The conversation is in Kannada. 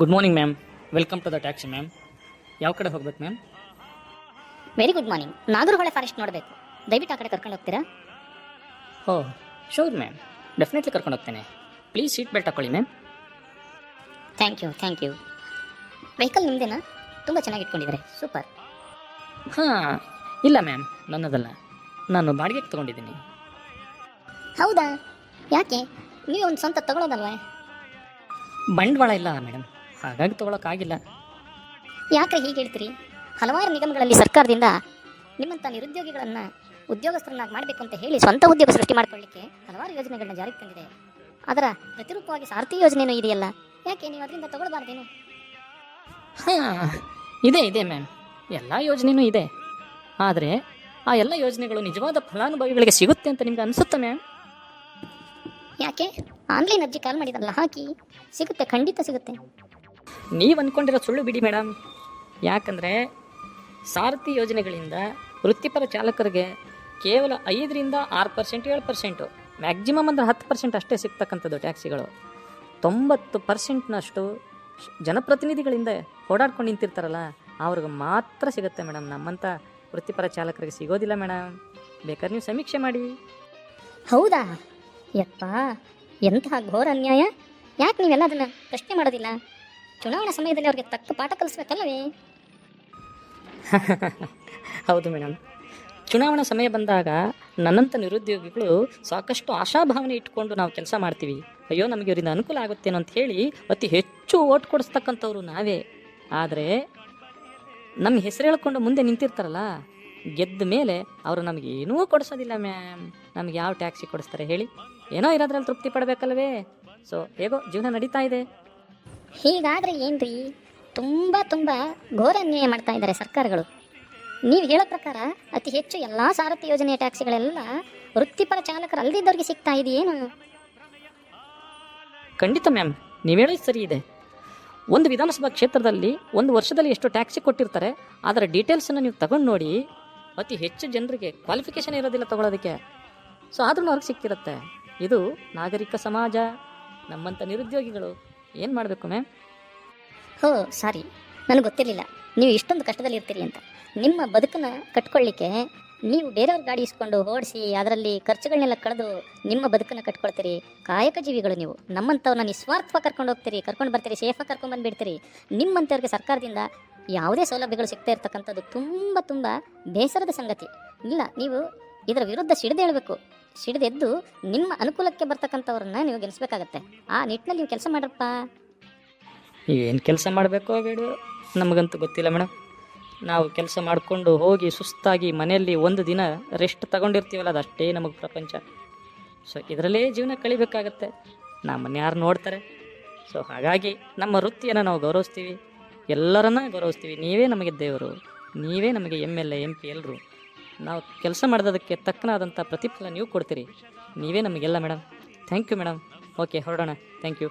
Good morning ma'am welcome to the taxi ma'am ಯಾವ ಕಡೆ ಹೋಗ್ಬೇಕು ma'am very good morning Nagarahole forest ನೋಡಬೇಕು. ದಯವಿಟ್ಟು ಆ ಕಡೆ ಕರ್ಕೊಂಡು ಹೋಗ್ತೀರಾ? ಓ ಶೋರ್ ಮ್ಯಾಮ್ ಡೆಫಿನೆಟ್ಲಿ ಕರ್ಕೊಂಡು ಹೋಗ್ತೇನೆ. ಪ್ಲೀಸ್ ಸೀಟ್ ಬೆಲ್ಟ್ ಹಾಕೊಳ್ಳಿ ma'am thank you thank you vehicle ನಿಮ್ಮದೇನಾ ತುಂಬ ಚೆನ್ನಾಗಿ ಇಟ್ಕೊಂಡಿದ್ದಾರೆ. ಸೂಪರ್ ಹಾಂ ಇಲ್ಲ ಮ್ಯಾಮ್ ನನ್ನದಲ್ಲ. ನಾನು ಬಾಡಿಗೆಗೆ ತೊಗೊಂಡಿದ್ದೀನಿ. ಹೌದಾ? ಯಾಕೆ? ನೀವು ಒಂದು ಸ್ವಂತ ತಗೊಳ್ಳೋದಲ್ವಾ ಬಂಡವಾಳ ಇಲ್ಲ ಮೇಡಮ್ ಹಾಗಾಗಿ ತೊಗೊಳಕ್ಕಾಗಿಲ್ಲ. ಯಾಕೆ ಹೀಗೆ ಹೇಳ್ತೀರಿ? ಹಲವಾರು ನಿಗಮಗಳಲ್ಲಿ ಸರ್ಕಾರದಿಂದ ನಿಮ್ಮಂಥ ನಿರುದ್ಯೋಗಿಗಳನ್ನು ಉದ್ಯೋಗಸ್ಥರನ್ನಾಗಿ ಮಾಡಬೇಕು ಅಂತ ಹೇಳಿ ಸ್ವಂತ ಉದ್ಯೋಗ ಸೃಷ್ಟಿ ಮಾಡ್ಕೊಳ್ಳಿಕ್ಕೆ ಹಲವಾರು ಯೋಜನೆಗಳನ್ನ ಜಾರಿಗೆ ತಂದಿದೆ. ಅದರ ಪ್ರತಿರೂಪವಾಗಿ ಸಾರ್ಥಿ ಯೋಜನೆಯೂ ಇದೆಯಲ್ಲ? ಯಾಕೆ ನೀವು ಅದರಿಂದ ತಗೊಳ್ಬಾರ್ದೇನು? ಹಾಂ ಇದೆ ಇದೆ ಮ್ಯಾಮ್. ಎಲ್ಲ ಯೋಜನೆನೂ ಇದೆ. ಆದರೆ ಆ ಎಲ್ಲ ಯೋಜನೆಗಳು ನಿಜವಾದ ಫಲಾನುಭವಿಗಳಿಗೆ ಸಿಗುತ್ತೆ ಅಂತ ನಿಮ್ಗೆ ಅನಿಸುತ್ತೆ ಮ್ಯಾಮ್? ಯಾಕೆ? ಆನ್ಲೈನ್ ಅರ್ಜಿ ಕಾಲ್ ಮಾಡಿದಲ್ಲ ಹಾಕಿ ಸಿಗುತ್ತೆ ಖಂಡಿತ ಸಿಗುತ್ತೆ. ನೀವು ಅಂದ್ಕೊಂಡಿರೋ ಸುಳ್ಳು ಬಿಡಿ ಮೇಡಮ್. ಯಾಕಂದರೆ ಸಾರಥಿ ಯೋಜನೆಗಳಿಂದ ವೃತ್ತಿಪರ ಚಾಲಕರಿಗೆ ಕೇವಲ ಐದರಿಂದ ಆರು ಪರ್ಸೆಂಟ್, ಏಳು ಪರ್ಸೆಂಟು ಮ್ಯಾಕ್ಸಿಮಮ್ ಅಂದರೆ ಹತ್ತು ಪರ್ಸೆಂಟ್ ಅಷ್ಟೇ ಸಿಗ್ತಕ್ಕಂಥದ್ದು ಟ್ಯಾಕ್ಸಿಗಳು. ತೊಂಬತ್ತು ಪರ್ಸೆಂಟ್ನಷ್ಟು ಜನಪ್ರತಿನಿಧಿಗಳಿಂದ ಓಡಾಡ್ಕೊಂಡು ನಿಂತಿರ್ತಾರಲ್ಲ, ಅವ್ರಿಗೆ ಮಾತ್ರ ಸಿಗುತ್ತೆ ಮೇಡಮ್. ನಮ್ಮಂಥ ವೃತ್ತಿಪರ ಚಾಲಕರಿಗೆ ಸಿಗೋದಿಲ್ಲ ಮೇಡಮ್. ಬೇಕಾದ್ರೆ ನೀವು ಸಮೀಕ್ಷೆ ಮಾಡಿ. ಹೌದಾ? ಯಪ್ಪ, ಎಂತಹ ಘೋರ ಅನ್ಯಾಯ. ಯಾಕೆ ನೀವೆಲ್ಲ ಅದನ್ನು ಪ್ರಶ್ನೆ ಮಾಡೋದಿಲ್ಲ? ಚುನಾವಣಾ ಸಮಯದಲ್ಲಿ ಅವ್ರಿಗೆ ತಕ್ಕ ಪಾಠ ಕಲಿಸ್ಬೇಕಲ್ಲವೇ ಹೌದು ಮೇಡಮ್. ಚುನಾವಣಾ ಸಮಯ ಬಂದಾಗ ನನ್ನಂಥ ನಿರುದ್ಯೋಗಿಗಳು ಸಾಕಷ್ಟು ಆಶಾಭಾವನೆ ಇಟ್ಕೊಂಡು ನಾವು ಕೆಲಸ ಮಾಡ್ತೀವಿ. ಅಯ್ಯೋ, ನಮಗೆ ಇವರಿಂದ ಅನುಕೂಲ ಆಗುತ್ತೇನೋ ಅಂತ ಹೇಳಿ ಅತಿ ಹೆಚ್ಚು ಓಟ್ ಕೊಡಿಸ್ತಕ್ಕಂಥವ್ರು ನಾವೇ. ಆದರೆ ನಮ್ಮ ಹೆಸರು ಹೇಳ್ಕೊಂಡು ಮುಂದೆ ನಿಂತಿರ್ತಾರಲ್ಲ, ಗೆದ್ದ ಮೇಲೆ ಅವರು ನಮಗೆ ಏನೂ ಕೊಡಿಸೋದಿಲ್ಲ ಮ್ಯಾಮ್. ನಮ್ಗೆ ಯಾವ ಟ್ಯಾಕ್ಸಿ ಕೊಡಿಸ್ತಾರೆ ಹೇಳಿ. ಏನೋ ಇರೋದ್ರಲ್ಲಿ ತೃಪ್ತಿ ಪಡಬೇಕಲ್ವೇ? ಸೊ ಹೇಗೋ ಜೀವನ ನಡೀತಾ ಇದೆ. ಹೀಗಾದ್ರೆ ರೀ ತುಂಬ ತುಂಬ ಘೋರ ಅನ್ಯಾಯ ಮಾಡ್ತಾ ಇದ್ದಾರೆ ಸರ್ಕಾರಗಳು. ನೀವು ಹೇಳೋ ಪ್ರಕಾರ ಅತಿ ಹೆಚ್ಚು ಎಲ್ಲ ಸಾರಥಿ ಯೋಜನೆಯ ಟ್ಯಾಕ್ಸಿಗಳೆಲ್ಲ ವೃತ್ತಿಪರ ಚಾಲಕರು ಅಲ್ಲದಿದ್ದವ್ರಿಗೆ ಸಿಗ್ತಾ ಇದೆಯೇನು? ಖಂಡಿತ ಮ್ಯಾಮ್, ನೀವು ಹೇಳೋದು ಸರಿ ಇದೆ. ಒಂದು ವಿಧಾನಸಭಾ ಕ್ಷೇತ್ರದಲ್ಲಿ ಒಂದು ವರ್ಷದಲ್ಲಿ ಎಷ್ಟು ಟ್ಯಾಕ್ಸಿ ಕೊಟ್ಟಿರ್ತಾರೆ, ಅದರ ಡೀಟೇಲ್ಸನ್ನು ನೀವು ತಗೊಂಡು ನೋಡಿ, ಅತಿ ಹೆಚ್ಚು ಜನರಿಗೆ ಕ್ವಾಲಿಫಿಕೇಷನ್ ಇರೋದಿಲ್ಲ ತಗೊಳ್ಳೋದಕ್ಕೆ ಸೊ ಆದ್ರೂ ಅವ್ರಿಗೆ ಸಿಕ್ಕಿರುತ್ತೆ. ಇದು ನಾಗರಿಕ ಸಮಾಜ ನಮ್ಮಂಥ ನಿರುದ್ಯೋಗಿಗಳು. ಏನು ಮಾಡಬೇಕು ಮ್ಯಾಮ್ ಹೋ, ಸಾರಿ. ನನಗೆ ಗೊತ್ತಿರಲಿಲ್ಲ. ನೀವು ಇಷ್ಟೊಂದು ಕಷ್ಟದಲ್ಲಿ ಇರ್ತೀರಿ ಅಂತ. ನಿಮ್ಮ ಬದುಕನ್ನು ಕಟ್ಕೊಳ್ಳಿಕ್ಕೆ ನೀವು ಬೇರೆಯವ್ರ ಗಾಡಿ ಇಸ್ಕೊಂಡು ಓಡಿಸಿ ಅದರಲ್ಲಿ ಖರ್ಚುಗಳನ್ನೆಲ್ಲ ಕಳೆದು ನಿಮ್ಮ ಬದುಕನ್ನು ಕಟ್ಕೊಳ್ತೀರಿ. ಕಾಯಕ ಜೀವಿಗಳು ನೀವು. ನಮ್ಮಂಥವ್ರನ್ನ ನಿಸ್ವಾರ್ಥವಾಗಿ ಕರ್ಕೊಂಡು ಹೋಗ್ತೀರಿ, ಕರ್ಕೊಂಡು ಬರ್ತೀರಿ ಸೇಫಾಗಿ ಕರ್ಕೊಂಡು ಬಂದುಬಿಡ್ತೀರಿ. ನಿಮ್ಮಂಥವ್ರಿಗೆ ಸರ್ಕಾರದಿಂದ ಯಾವುದೇ ಸೌಲಭ್ಯಗಳು ಸಿಗ್ತಾ ಇರ್ತಕ್ಕಂಥದ್ದು ತುಂಬ ತುಂಬ ಬೇಸರದ ಸಂಗತಿ. ಇಲ್ಲ, ನೀವು ಇದರ ವಿರುದ್ಧ ಸಿಡಿದೇಳಬೇಕು ಸಿಡಿದೆದ್ದು ನಿಮ್ಮ ಅನುಕೂಲಕ್ಕೆ ಬರ್ತಕ್ಕಂಥವ್ರನ್ನ ನೀವು ಗೆಲ್ಲಿಸ್ಬೇಕಾಗತ್ತೆ ಆ ನಿಟ್ಟಿನಲ್ಲಿ ನೀವು ಕೆಲಸ ಮಾಡ್ರಪ್ಪ. ಏನು ಕೆಲಸ ಮಾಡಬೇಕೋ ಬೇಡ ನಮಗಂತೂ ಗೊತ್ತಿಲ್ಲ ಮೇಡಮ್ ನಾವು ಕೆಲಸ ಮಾಡಿಕೊಂಡು ಹೋಗಿ ಸುಸ್ತಾಗಿ ಮನೆಯಲ್ಲಿ ಒಂದು ದಿನ ರೆಸ್ಟ್ ತಗೊಂಡಿರ್ತೀವಲ್ಲ, ಅದಷ್ಟೇ ನಮಗೆ ಪ್ರಪಂಚ. ಸೊ ಇದರಲ್ಲೇ ಜೀವನ ಕಳಿಬೇಕಾಗತ್ತೆ. ನಮ್ಮನ್ನು ಯಾರು ನೋಡ್ತಾರೆ. ಸೊ ಹಾಗಾಗಿ ನಮ್ಮ ವೃತ್ತಿಯನ್ನು ನಾವು ಗೌರವಿಸ್ತೀವಿ. ಎಲ್ಲರನ್ನ ಗೌರವಿಸ್ತೀವಿ. ನೀವೇ ನಮಗೆ ದೇವರು. ನೀವೇ ನಮಗೆ M L A M P ಎಲ್ಲರೂ ನಾವು ಕೆಲಸ ಮಾಡಿದದಕ್ಕೆ ತಕ್ಕನಾದಂಥ ಪ್ರತಿಫಲ ನೀವು ಕೊಡ್ತೀರಿ. ನೀವೇ ನಮಗೆಲ್ಲ madam thank you madam okay ಹೊರಡೋಣ. Thank you